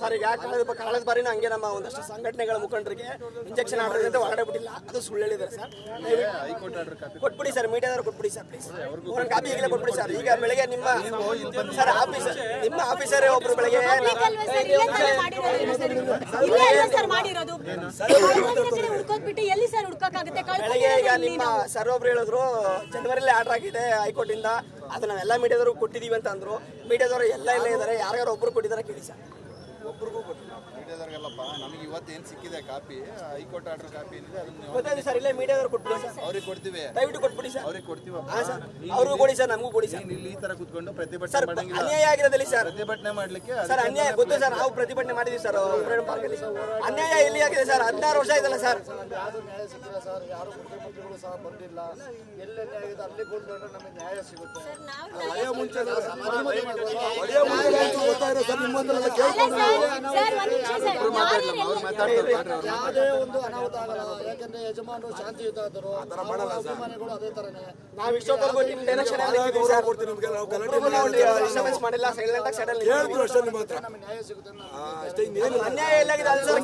Sir ಈಗ ಕಳೆದ ಕಳೆದ ಬಾರಿನ ಹಂಗೆ ನಮ್ಮ ಒಂದಷ್ಟು ಸಂಘಟನೆಗಳ ಮುಖಂಡರಿಗೆ ಇಂಜೆಕ್ಷನ್ ಆರ್ಡರ್ ಅಂತ ಹೊರಗಡೆ ಬಿಟ್ಟಿಲ್ಲ. ಅದು ಸುಳ್ಳು ಹೇಳಿದ್ದಾರೆ ಸರ್. ಹೈಕೋರ್ಟ್ ಆರ್ಡರ್ ಕೊಟ್ಬಿಡಿ ಸರ್ ಮೀಡಿಯಾದವ್ರು ಕೊಟ್ಬಿಡಿ ಸರ್ ಪ್ಲೀಸ್ ಒಂದು ಕಾಪಿ ಈಗಲೇ ಕೊಟ್ಬಿಡಿ ಸರ್. ಈಗ ಬೆಳಗ್ಗೆ ನಿಮ್ಮ ಸರ್ ಆಫೀಸರ್ ನಿಮ್ಮ ಆಫೀಸರೇ ಒಬ್ರು ಬೆಳಗ್ಗೆ ಬೇಕಲ್ವಾ ಸರ್? ಇಲ್ಲೇ ಮಾಡಿರೋದು? ಸರ್ ಇಲ್ಲೇ ಅಲ್ವಾ ಸರ್ ಮಾಡಿರೋದು ಐವತ್ತು ಕಡೆ ಹುಡ್ಕೋಕ್ಬಿಟ್ಟು ಎಲ್ಲಿ ಸರ್ ಹುಡ್ಕೋಕ್ಕಾಗುತ್ತೆ ಬೆಳಗ್ಗೆ ಈಗ ನಿಮ್ಮ ಸರ್ ಒಬ್ರು ಹೇಳಿದ್ರು ಜನವರಿಲಿ ಆರ್ಡರ್ ಆಗಿದೆ ಹೈಕೋರ್ಟ್ ಇಂದ ಅದು ನಾವೆಲ್ಲ ಮೀಡಿಯಾದವರು ಕೊಟ್ಟಿದ್ದೀವಿ ಅಂತ ಅಂದ್ರು ಮೀಡಿಯಾದವರು ಎಲ್ಲ ಇಲ್ಲ ಇದ್ದಾರೆ ಯಾರ್ಯಾರು ಒಬ್ಬರು ಕೊಟ್ಟಿದ್ದಾರೆ ಕೇಳಿ ಸರ್. ಒಬ್ರಿಗೂ ಕೊಟ್ಟಿಲ್ಲ ಮೀಡಿಯಾದವ್ರಿಗೆಲ್ಲಪ್ಪ ನಮಗೆ ಇವತ್ತು ಏನು ಸಿಕ್ಕಿದೆ ಕಾಪಿ ಹೈಕೋರ್ಟ್ ಆರ್ಡರ್ ಕಾಪಿ ಏನಿದೆ ಅದನ್ನ ಸರ್ ಇಲ್ಲ ಮೀಡಿಯಾದವ್ರು ಕೊಟ್ಬಿಡಿ ಸರ್. ಅವ್ರಿಗೆ ಕೊಡ್ತೀವಿ. ದಯವಿಟ್ಟು ಕೊಟ್ಬಿಡಿ ಸರ್. ಅವ್ರಿಗೆ ಕೊಡ್ತೀವಿ. ಹಾ ಸರ್ ಅವ್ರಿಗೂ ಕೊಡಿ ಸರ್ ನಮಗೂ ಕೊಡಿ ಸರ್. ಇಲ್ಲಿ ಈ ತರ ಕುತ್ಕೊಂಡು ಪ್ರತಿಭಟನೆ ಸರ್ ಮಾಡಂಗಿಲ್ಲ. ಅನ್ಯಾಯ ಆಗಿರೋದಲ್ಲಿ ಸರ್. ಪ್ರತಿಭಟನೆ ಮಾಡ್ಲಿಕ್ಕೆ ಸರ್ ಅನ್ಯಾಯ ಗೊತ್ತು ಸರ್ ನಾವು ಪ್ರತಿಭಟನೆ ಮಾಡಿದೀವಿ ಸರ್ ಫ್ರೀಡಂ ಪಾರ್ಕ್ ಅಲ್ಲಿ. ಅನ್ಯಾಯ ಇಲ್ಲಿ ಆಗಿದೆ ಸರ್? ಹದಿನಾರು ವರ್ಷ ಆಯ್ತಲ್ಲ ಸರ್. ಯಾರು ನ್ಯಾಯ ಸಿಕ್ಕಿಲ್ಲ ಸರ್ ಯಾರು ಮುಖ್ಯಮಂತ್ರಿಗಳು ಸಹ ಬಂದಿಲ್ಲ. ಎಲ್ಲೆಲ್ಲಿ ಆಗಿದೆ ಅಲ್ಲಿ ಬಂದ್ರೆ ನಮಗೆ ನ್ಯಾಯ ಸಿಗುತ್ತೆ. ಸರ್ ಗೊತ್ತಾಯಿರೋ ಸರ್ ಯಾರ್ಯಾರು ಎಲ್ಲ- ಯಾವುದೇ ಒಂದು ಅನಾಹುತ ಆಗಲ್ಲ ಯಾಕಂದ್ರೆ ಯಜಮಾನರು ಶಾಂತಿಯುತ ಶಾಂತಿಯುತಾದರು ಅಭಿಮಾನಿಗಳು ಅದೇ ತರನೇ. ನಾವು ಇಷ್ಟೊತ್ತವರೆಗೂ ನಿಮ್ಮ ಡೈರೆಕ್ಷನ್ ಅಲ್ಲಿ ಇದ್ದೀವಿ ಸರ್. ಒಬ್ರಿಗೂ ನಾವು ಡಿಸ್ಟರ್ಬೆನ್ಸ್ ಮಾಡಿಲ್ಲ ನಮಗೆ ನ್ಯಾಯ ಸಿಗುತ್ತೆ ಅನ್ನೋ ಅನ್ಯಾಯ ಎಲ್ಲಾಗಿದೆ ಅಲ್ಲಿ ಸರ್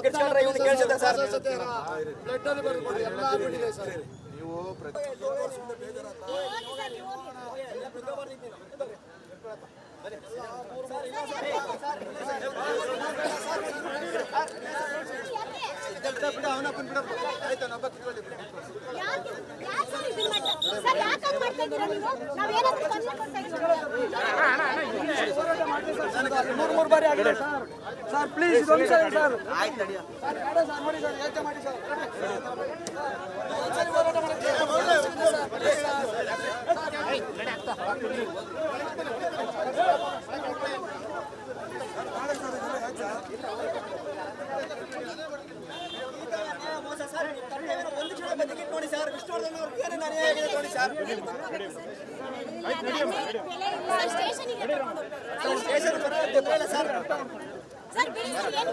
ಕೆಡ್ಸ್ಕೊಂಡ್ರೆ ಇವ್ನು ಕೇಳಿಸುತ್ತೆ ಬ್ಲಡ್ ಅಲ್ಲಿ ಎಲ್ಲ ಆಗ್ಬಿಟ್ಟಿದೆ ಸರ್. ನೀವು ಪ್ರತಿ ಯಾಕೆ ಸರ್ ಇದನ್ನ ಮಾಡ್ತಾ- ಸರ್ ಯಾಕೆ ಹಂಗ್ ಮಾಡ್ತಾ ಇದ್ದೀರಾ ನೀವು ನಾವೇನಾದ್ರೂ ತೊಂದ್ರೆ ಕೊಡ್ತಾ ಇದ್ದೀರಾ ಮೂರು ಮೂರು ಬಾರಿ ಆಗಿದೆ ಸರ್ ಸರ್ ಪ್ಲೀಸ್ ಇದೊಂದು ಸರಿ ಸರ್. ಆಯ್ತು ಸರ್ ಮಾಡಿ ಸರ್ ಯೋಚನೆ ಮಾಡಿ ಸರ್. ಬದುಕಿಟ್ಟು ನೋಡಿ ಸರ್ ವಿಷ್ಣುವರ್ಧನ್ ಅವ್ರಿಗೆ ಏನೇನು ಅನ್ಯಾಯ ಆಗಿದೆ ನೋಡಿ ಸರ್. ಸ್ಟೇಷನ್ ಇಲ್ಲ ಸರ್ ಸರ್ ಬಿಡಿ ಸರ್ ಏನು